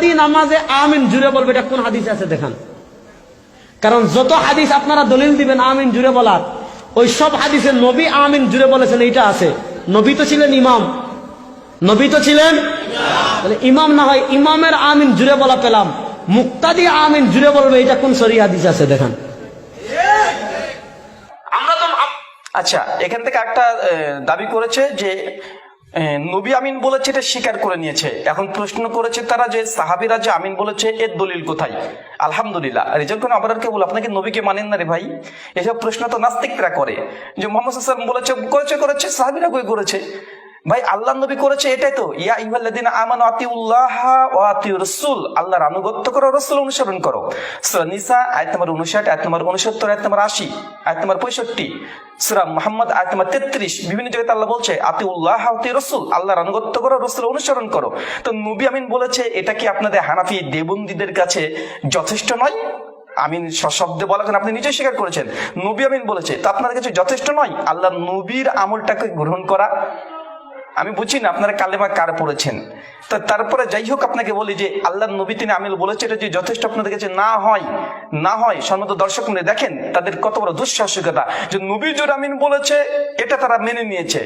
মুক্তাদি নামাজে আমিন জুড়ে বলবে, এটা কোন হাদিস আছে দেখান। কারণ যত হাদিস আপনারা দলিল দিবেন আমিন জুড়ে বলার, ওই সব হাদিসে নবী আমিন জুড়ে বলেছেন, এইটা আছে। নবী তো ছিলেন ইমাম। নবী তো ছিলেন ইমাম না হয়, ইমামের আমিন জুড়ে বলা পেলাম। মুক্তাদি আমিন জুড়ে বলবে এটা কোন সরি হাদিস আছে দেখান। আমরা তো আচ্ছা এখান থেকে একটা দাবি করেছে যে নবী আমিন বলেছে, এটা স্বীকার করে নিয়েছে। এখন প্রশ্ন করেছে তারা যে, সাহাবিরা যে আমিন বলেছে, এর দলিল কোথায়? আলহামদুলিল্লাহ। রেজাল্ট কোনো আবার কেবল আপনাকে নবীকে মানেন না রে ভাই। এসব প্রশ্ন তো নাস্তিকরা করে। যে মোহাম্মদ বলেছে, করেছে করেছে, সাহাবিরা কই করেছে? ভাই, আল্লাহ নবী করেছে এটাই তো। ইয়া ইহাল্লাদিন আমান আতিউল্লাহ ওয়া আতিউ রাসূল। আল্লাহর আনুগত্য করো, রাসূল অনুসরণ করো। সূরা নিসা, আয়াত নম্বর 59 আয়াত নম্বর 69 আয়াত নম্বর 80 আয়াত নম্বর 65 সূরা মুহাম্মদ, আয়াত নম্বর 33 বিভিন্ন জায়গায় আল্লাহ বলছে, আতিউল্লাহ আতিউ রাসূল। আল্লাহর আনুগত্য করো, রাসূল অনুসরণ করো। তো নবী আমিন বলেছে, এটা কি আপনাদের হানাফি দেবন্দীদের কাছে যথেষ্ট নয়? আমিন সশব্দে বলেছেন আপনি নিজেই স্বীকার করেছেন। নবী আমিন বলেছে, তা আপনার কাছে যথেষ্ট নয়? আল্লাহ নবীর আমলটাকে গ্রহণ করা। আমি বুঝি না, আপনারা কালেমা কার পড়েছেন? তো তারপরে যাই হোক আপনাকে বলি যে, আল্লাহ নবী তিনি আমিল বলেছে এটা যে যথেষ্ট আপনাদের কাছে না হয় না হয় সম্মত দর্শক মনে দেখেন, তাদের কত বড় দুঃসাহসিকতা যে নবী জোর আমিন বলেছে, এটা তারা মেনে নিয়েছে।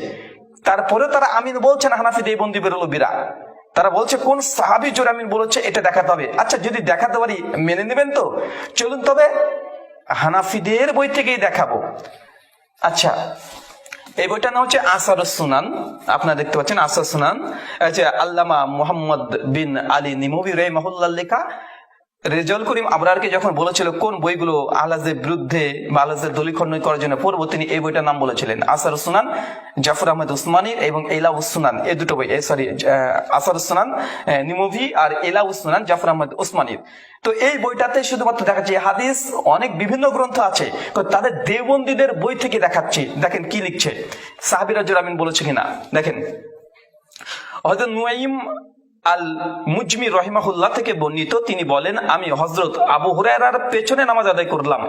তারপরে তারা আমিন বলছেন হানাফি দেবন্দি বেরোলবিরা। তারা বলছে, কোন সাহাবি জোর আমিন বলেছে, এটা দেখাতে হবে। আচ্ছা যদি দেখাতে পারি, মেনে নেবেন তো? চলুন তবে হানাফিদের বই থেকেই দেখাবো। আচ্ছা এই বইটার নাম হচ্ছে আসার সুনান। আপনারা দেখতে পাচ্ছেন আসার সুনান। আল্লামা মোহাম্মদ বিন আলী নিমুবি রে মহুল্লার লেখা। রেজল করিম আবরারকে যখন বলেছিল, কোন বইগুলো আলাজের বিরুদ্ধে বা আলাজের দলিখণ্ড করার জন্য পড়ব? তিনি এই বইটার নাম বলেছিলেন আসার সুনান, জাফর আহমেদ উসমানীর এবং এলা উসমান এই দুটো বই সরি আসার সুনান নিমভি আর এলা উসমান জাফর আহমেদ উসমানীর তো এই বইটাতে শুধুমাত্র দেখাচ্ছি হাদিস, অনেক বিভিন্ন গ্রন্থ আছে তাদের দেবন্দীদের বই থেকে দেখাচ্ছি। দেখেন কি লিখছে। সাহাবিরাজুর আমিন বলেছে কিনা? দেখেন হয়তো নুয়াইম আল মুজমি রহিমাহুল্লাহ থেকে বর্ণিত, তিনি বলেন, আমি হজরত আবু হুরায়রার পেছনে নামাজ আদায় করলাম।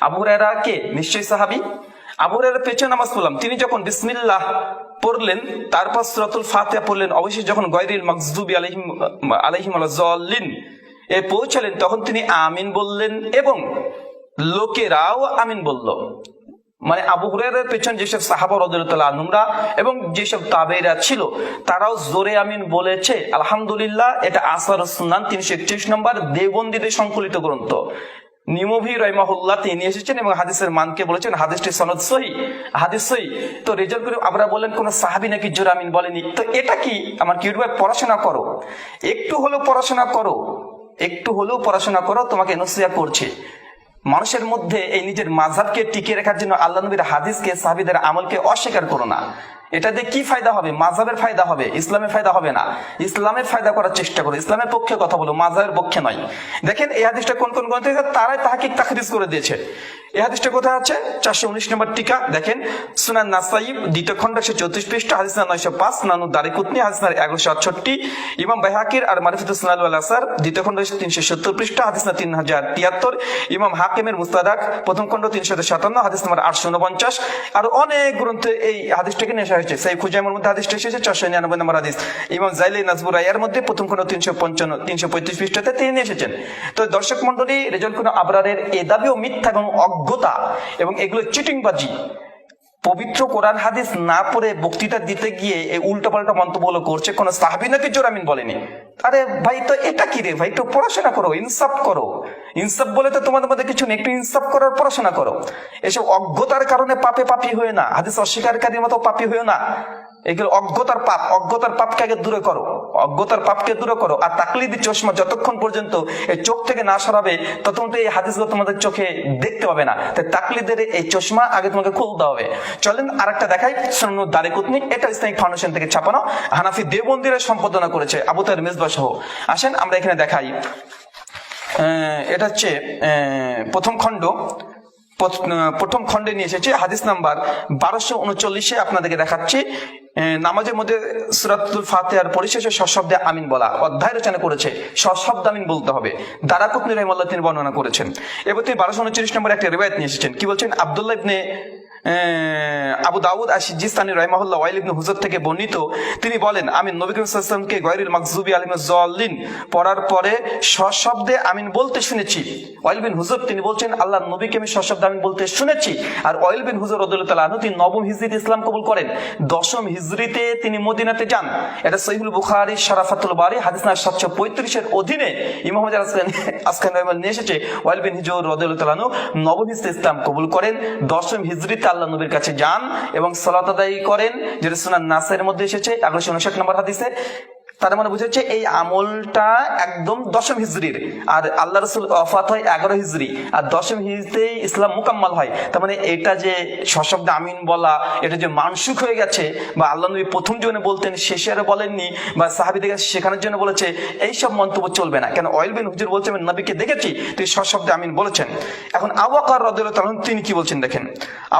আবু হুরায়রা কে? নিশ্চয়ই সাহাবি? আবু হুরায়রার পেছনে নামাজ পড়লাম। তিনি যখন বিসমিল্লাহ পড়লেন, তারপর সুরাতুল ফাতিহা পড়লেন অবশ্যই যখন গয়রিল মকজুবি আলাইহিম আলাইহিম আলাইহিম এ পৌঁছালেন, তখন তিনি আমিন বললেন এবং লোকেরাও আমিন বলল। মানে আবু হুরের পেছন যেসব সাহাবা রদুল্লাহ আনুমরা এবং যেসব তাবেরা ছিল, তারাও জোরে আমিন বলেছে, আলহামদুলিল্লাহ, এটা আসার সুনান তিনশো একত্রিশ নম্বর দেবন্দীদের সংকলিত গ্রন্থ। নিমভি রহমাহুল্লাহ, তিনি এসেছেন এবং হাদিসের মানকে বলেছেন হাদিসটি সনদ সহি, হাদিস সহি। তো রেজাল্ট করে আমরা বললেন, কোন সাহাবি নাকি জোরে আমিন বলেনি? তো এটা কি? আমার কি পড়াশোনা করো। একটু হলেও পড়াশোনা করো, একটু হলেও পড়াশোনা করো, তোমাকে নসিয়া করছে। মানুষের মধ্যে এই নিজের মাঝহাবকে টিকিয়ে রাখার জন্য আল্লাহ নবীর হাদিসকে, সাহাবিদের আমলকে অস্বীকার করো না। এটা দিয়ে কি ফায়দা হবে? মাঝাবের ফায়দা হবে? ইসলামের ফায়দা হবে না? ইসলামের ফায়দা করার চেষ্টা করো। ইসলামের পক্ষে কথা বলো মাঝাবের পক্ষে নয়। দেখেন এই হাদিসটা কোন কোন গ্রন্থে তারাই তাহাকে তাখরিজ করে দিয়েছে। এই হাদিসটা কোথায় আছে? চারশো উনিশ নম্বর টিকা। দেখেন, সুনান নাসাইব, দ্বিতীয় খণ্ড একশো চৌত্রিশ পৃষ্ঠ, হাদিস নয়শো পাঁচ নানু দারিকুতনি হাদিস এগারোশো আটষট্টি, ইমাম বাহাকির আর মারিফুল সুনাল আসার, দ্বিতীয় খণ্ড তিনশো সত্তর পৃষ্ঠা, হাদিস না তিন হাজার তিয়াত্তর, ইমাম হাকিমের মুস্তাদাক, প্রথম খণ্ড তিনশো সাতান্ন, হাদিস নম্বর আটশো উনপঞ্চাশ। আর অনেক গ্রন্থে এই হাদিসটাকে নেশা হয়েছে সেই খুজাইমের মধ্যে হাদিসটা এসেছে, চারশো নিরানব্বই নম্বর হাদিস। ইমাম জাইলি নাজবুর রায়ার মধ্যে প্রথম খণ্ড তিনশো পঞ্চান্ন, তিনশো পঁয়ত্রিশ পৃষ্ঠাতে তিনি নিয়ে এসেছেন। তো দর্শক মন্ডলী রেজল কোন আবরারের এ দাবিও মিথ্যা এবং অজ্ঞতা এবং এগুলো চিটিংবাজি। পবিত্র কোরআন হাদিস না পড়ে বক্তৃতা দিতে গিয়ে এই উল্টোপাল্টা মন্তব্য করছে, কোন সাহাবি নাকি জোরামিন বলেনি। আরে ভাই, তো এটা কি রে ভাই? একটু পড়াশোনা করো, ইনসাফ করো। ইনসাফ বলে তো তোমাদের মধ্যে কিছু নেই, একটু ইনসাফ করার পড়াশোনা করো। এসব অজ্ঞতার কারণে পাপে পাপি হয়ে না, হাদিস অস্বীকারীর মতো পাপি হয়ে না। এগুলো অজ্ঞতার পাপ, অজ্ঞতার পাপকে আগে দূরে করো। অজ্ঞতার পাপকে দূরে করো আর তাকলিদি চশমা যতক্ষণ পর্যন্ত এই চোখ থেকে না সরাবে, ততক্ষণ এই হাদিসগুলো তোমাদের চোখে দেখতে পাবে না। তাই তাকলিদের এই চশমা আগে তোমাকে খুলতে হবে। চলেন আর একটা দেখাই সন্ন দারে কুতনি এটা ইসলামিক ফাউন্ডেশন থেকে ছাপানো। হানাফি দেবন্দিরের সম্পাদনা করেছে। আবু তাহের মেজবা সহ। আসেন, আমরা এখানে দেখাই। এটা হচ্ছে প্রথম খণ্ড। প্রথম খণ্ডে নিয়ে এসেছে, হাদিস নাম্বার বারোশো উনচল্লিশে আপনাদেরকে দেখাচ্ছি। নামাজের মধ্যে সুরাতুল ফাতেহার পরিশেষে সশব্দে আমিন বলা, অধ্যায় রচনা করেছে, সশব্দ আমিন বলতে হবে। দারাকুতনি রহমাল্লাহ তিনি বর্ণনা করেছেন। এবার তিনি বারোশো উনচল্লিশ নম্বর একটা রেবায়ত নিয়ে এসেছেন। কি বলছেন? আবদুল্লাহ ইবনে আবু দাউদ আর সিজিস্তানি রহমাহুল্লাহ ওয়াইল ইবনে হুজর থেকে বর্ণিত। তিনি বলেন আমি নবী করিম সাল্লামকে গয়রুল মাকজুবি আলিম জল্লিন পড়ার পরে সশব্দে আমিন বলতে শুনেছি। ওয়াইল বিন হুজর, তিনি বলছেন আল্লাহ নবীকে আমি সশব্দে আমিন বলতে শুনেছি। আর ওয়াইল বিন হুজর রদুল্লাহ আনহু, তিনি নবম হিজরিতে ইসলাম কবুল করেন। দশম হিজরিতে তিনি মদিনাতে যান। এটা সহিহুল বুখারী, শরাফাতুল বারি, হাদিস না সাতশো পঁয়ত্রিশের অধীনে ইমাম আসকান রহমান নিয়ে এসেছে। ওয়াইল বিন হিজর রদুল্লাহ আনহু নবম হিজরিতে ইসলাম কবুল করেন। দশম হিজরিতে আল্লাহ নবীর কাছে যান এবং সালাত আদায় করেন। যেটা সুনান নাসের মধ্যে এসেছে। এগারোশো উনষাট নম্বর হাদিসে তার মানে বুঝেছে এই আমলটা একদম দশম হিজরির। আর আল্লাহ রসুল অফাত হয় এগারো হিজরি। আর দশম হিজরিতেই ইসলাম মুকাম্মাল হয়। তার মানে এটা যে সশব্দে আমিন বলা, এটা যে মানসুখ হয়ে গেছে, বা আল্লাহ নবী প্রথম জীবনে বলতেন, শেষে আর বলেননি, বা সাহাবিদের কাছে শেখানোর জন্য বলেছে এই সব মন্তব্য চলবে না। কেন? অয়েল বিন হুজুর বলছে আমি নবীকে দেখেছি তুই সশব্দে আমিন বলেছেন। এখন আবাকার রদুল্লাহ তালন তিনি কি বলছেন দেখেন?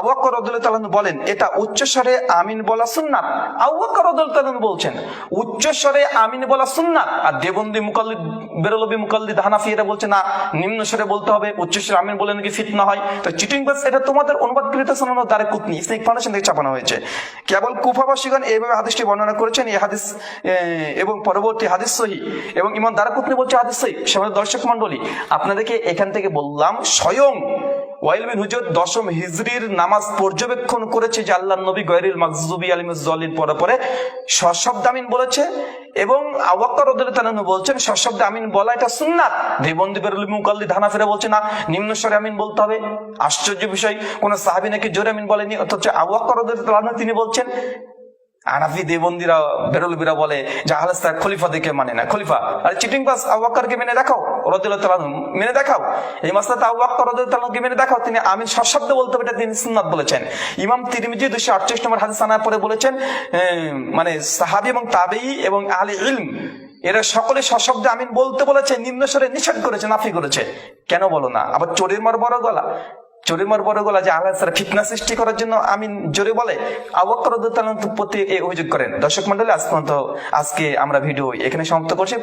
আবাকার রদুল্লাহ তালন বলেন, এটা উচ্চস্বরে আমিন বলা সুন্নাত। আবাকার রদুল্লাহ তালন বলছেন, উচ্চস্বরে আমিন বলা সুন্নাত। আর দেবন্দি মুকাল্লিদ, বেরলবি মুকাল্লিদ হানাফি বলছে, না, নিম্ন স্বরে বলতে হবে উচ্চস্বরে আমিন বলে নাকি ফিতনা হয়? তো চিটিং বাস, এটা তোমাদের অনুবাদ অনুবাদকৃত শোনানো দ্বারে কুতনি ইসলামিক ফাউন্ডেশন থেকে চাপানো হয়েছে। কেবল কুফাবাসীগণ এইভাবে হাদিসটি বর্ণনা করেছেন এই হাদিস এবং পরবর্তী হাদিস সহি, এবং ইমান দ্বারা কুতনি বলছে হাদিস সহি। সেমানে দর্শক মন্ডলী আপনাদেরকে এখান থেকে বললাম, স্বয়ং ওয়াইল বিন হুজর দশম হিজরির নামাজ পর্যবেক্ষণ করেছে যে আল্লাহ নবী মাকজুবি আলিমুজ্জলিন পরে পরে সশব্দ আমিন বলেছে এবং বলছেন, সশব্দ আমিন বলা এটা সুন্নাত। দেবন্দি মুকাল্লি ধানা ফেরা বলছে, না, নিম্ন স্বরে আমিন বলতে হবে। আশ্চর্য বিষয়, কোন সাহাবি নাকি জোরে আমিন বলেনি, অথচ আওয়াক্কর রদুল্লাহ তিনি বলছেন আনাফি দেবন্দিরা, বেরলবিরা বলে যে খলিফা দেখে মানে না। খলিফা, আর চিটিং পাস আবাক্কারকে মেনে দেখাও রদুল্লাহ মেনে দেখাও। এই মাসলাতে আবাক্কর রদুল্লাহ তালাহকে মেনে দেখাও। তিনি আমি সশব্দ বলতে হবে, এটা তিনি সুন্নাত বলেছেন। ইমাম তিরমিজি দুশো আটচল্লিশ নম্বর হাদিস আনার পরে বলেছেন মানে সাহাবি এবং তাবেই এবং আলী ইলম, এরা সকলে সশব্দে আমিন বলতে বলেছে নিম্ন স্বরে নিষেধ করেছে, নাফি করেছে। কেন বলো না? আবার চোরের মার বড় গলা। চরিমার বড় গোলা যে আল্লাহ তারা ফিতনা সৃষ্টি করার জন্য আমি জোরে বলে আবক্কর প্রতি এই অভিযোগ করেন। দর্শক মন্ডলী আজ পর্যন্ত আজকে আমরা ভিডিও এখানে সমাপ্ত করছি।